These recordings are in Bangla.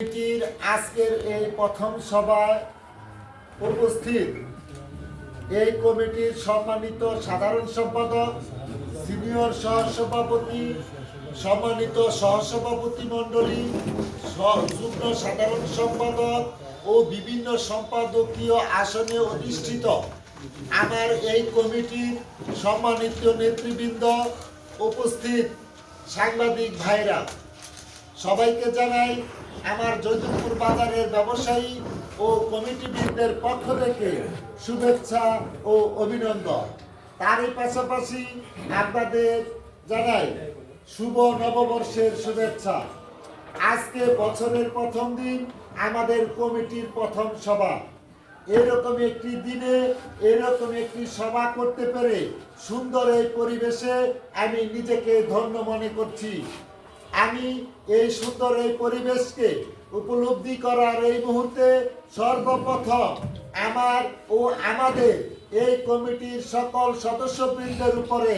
কমিটির আজকের এই প্রথম সভায় উপস্থিত এই কমিটির সম্মানিত সাধারণ সম্পাদক, সিনিয়র সহসভাপতি, সম্মানিত সহসভাপতি মণ্ডলী যুগ্ম সাধারণ সম্পাদক ও বিভিন্ন সম্পাদকীয় আসনে অধিষ্ঠিত। আমার এই কমিটির সম্মানিত নেতৃবৃন্দ উপস্থিত সাংবাদিক ভাইরা। সবাইকে জানাই আমার জয়দেবপুর বাজারের ব্যবসায়ী ও কমিটিবৃন্দের পক্ষ থেকে শুভেচ্ছা ও অভিনন্দন। তারই পাশাপাশি আপনাদের জানাই শুভ নববর্ষের শুভেচ্ছা। আজকে বছরের প্রথম দিন আমাদের কমিটির প্রথম সভা। এরকম একটি দিনে এরকম একটি সভা করতে পেরে সুন্দর এই পরিবেশে আমি নিজেকে ধন্য মনে করছি। আমি এই সুন্দর এই পরিবেশকে উপলব্ধি করার এই মুহূর্তে সর্বপ্রথম আমার ও আমাদের এই কমিটির সকল সদস্যবৃন্দের উপরে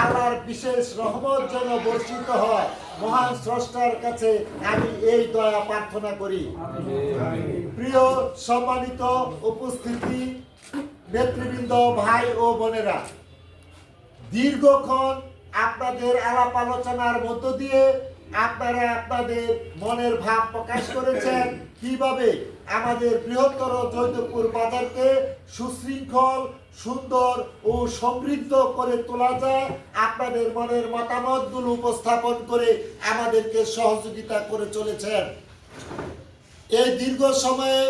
আল্লাহর বিশেষ রহমত যেন বর্ষিত হয়, মহান স্রষ্টার কাছে আমি এই দয়া প্রার্থনা করি। প্রিয় সম্মানিত উপস্থিতি নেতৃবৃন্দ, ভাই ও বোনেরা, দীর্ঘক্ষণ আপনাদের আলাপ আলোচনার মধ্য দিয়ে আপনারা আপনাদের মনের ভাব প্রকাশ করেছেন কীভাবে আমাদের বৃহত্তর জৈতপুর বাজারকে সুশৃঙ্খল, সুন্দর ও সমৃদ্ধ করে তোলা যায়, আপনাদের মনের মতামতগুলো উপস্থাপন করে আমাদেরকে সহযোগিতা করে চলেছেন। এই দীর্ঘ সময়ে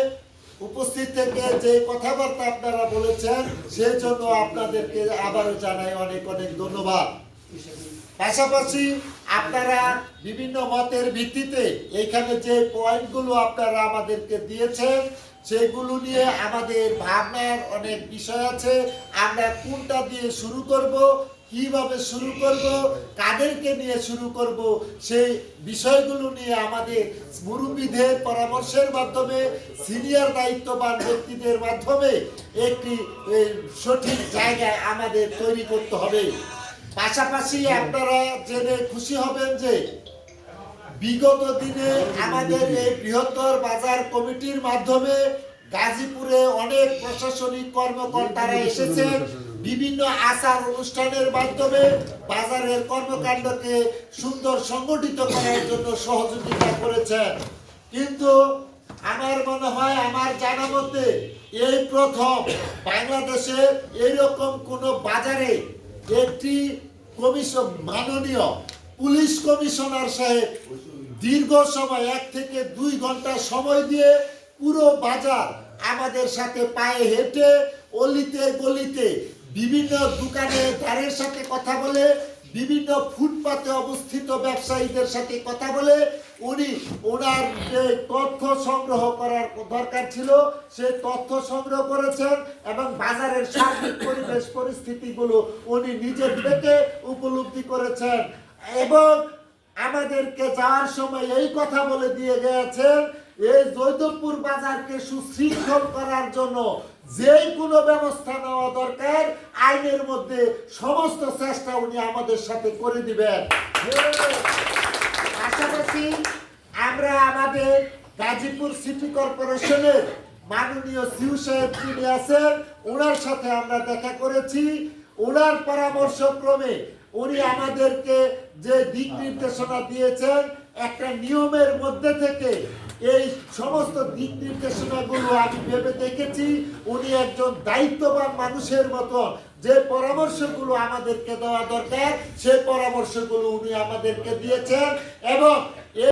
উপস্থিত থেকে যে কথাবার্তা আপনারা বলেছেন, সেই জন্য আপনাদেরকে আবারও জানাই অনেক অনেক ধন্যবাদ। পাশাপাশি আপনারা বিভিন্ন মতের ভিত্তিতে এইখানে যে পয়েন্টগুলো আপনারা আমাদেরকে দিয়েছেন, সেগুলো নিয়ে আমাদের ভাবনার অনেক বিষয় আছে। আমরা কোনটা দিয়ে শুরু করব, কীভাবে শুরু করব, কাদেরকে নিয়ে শুরু করব, সেই বিষয়গুলো নিয়ে আমাদের মুরব্বীদের পরামর্শের মাধ্যমে, সিনিয়র দায়িত্ববান ব্যক্তিদের মাধ্যমে একটি সঠিক জায়গায় আমাদের তৈরি করতে হবে। পাশাপাশি আপনারা জেনে খুশি হবেন যে বিগত দিনে আমাদের এই বৃহত্তর বাজার কমিটির মাধ্যমে গাজীপুরে অনেক প্রশাসনিক কর্মকর্তারা এসেছেন। বিভিন্ন আচার অনুষ্ঠানের মাধ্যমে বাজারের কর্মকাণ্ডকে সুন্দর সংগঠিত করার জন্য সহযোগিতা করেছেন। কিন্তু আমার মনে হয়, আমার জানা মতে এই প্রথম বাংলাদেশে এরকম কোনো বাজারে একটি কমিশন মাননীয় পুলিশ কমিশনার সাহেব দীর্ঘ সময় এক থেকে দুই ঘণ্টা সময় দিয়ে পুরো বাজার আমাদের সাথে পায়ে হেঁটে অলিতে গলিতে বিভিন্ন দোকানে দ্বারের সাথে কথা বলে বিভিন্ন ফুটপাতে অবস্থিত ব্যবসায়ীদের সাথে কথা বলে উনি ওনার যে তথ্য সংগ্রহ করার দরকার ছিল, সে তথ্য সংগ্রহ করেছেন এবং বাজারের সার্বিক পরিবেশ পরিস্থিতিগুলো উনি নিজে থেকে উপলব্ধি করেছেন। এবং আমাদেরকে যাওয়ার সময় এই কথা বলে দিয়ে গেছেন এই জৈদপুর বাজারকে সুশৃঙ্খল করার জন্য যে কোনো ব্যবস্থা নেওয়া দরকার। আইনের মধ্যে সমস্ত চেষ্টা উনি আমাদের সাথে করে দিবেন। পাশাপাশি আমরা আমাদের গাজীপুর সিটি কর্পোরেশনের মাননীয় সিউ সাহেব যিনি আছেন, ওনার সাথে আমরা দেখা করেছি। ওনার পরামর্শ ক্রমে উনি আমাদেরকে যে দিক নির্দেশনা দিয়েছেন একটা নিয়মের মধ্যে থেকে এই সমস্ত দিক নির্দেশনাগুলো আমি ভেবে দেখেছি। উনি একজন দায়িত্ববান মানুষের মতো। যে পরামর্শগুলো আমাদেরকে দেওয়া দরকার সেই পরামর্শগুলো উনি আমাদেরকে দিয়েছেন এবং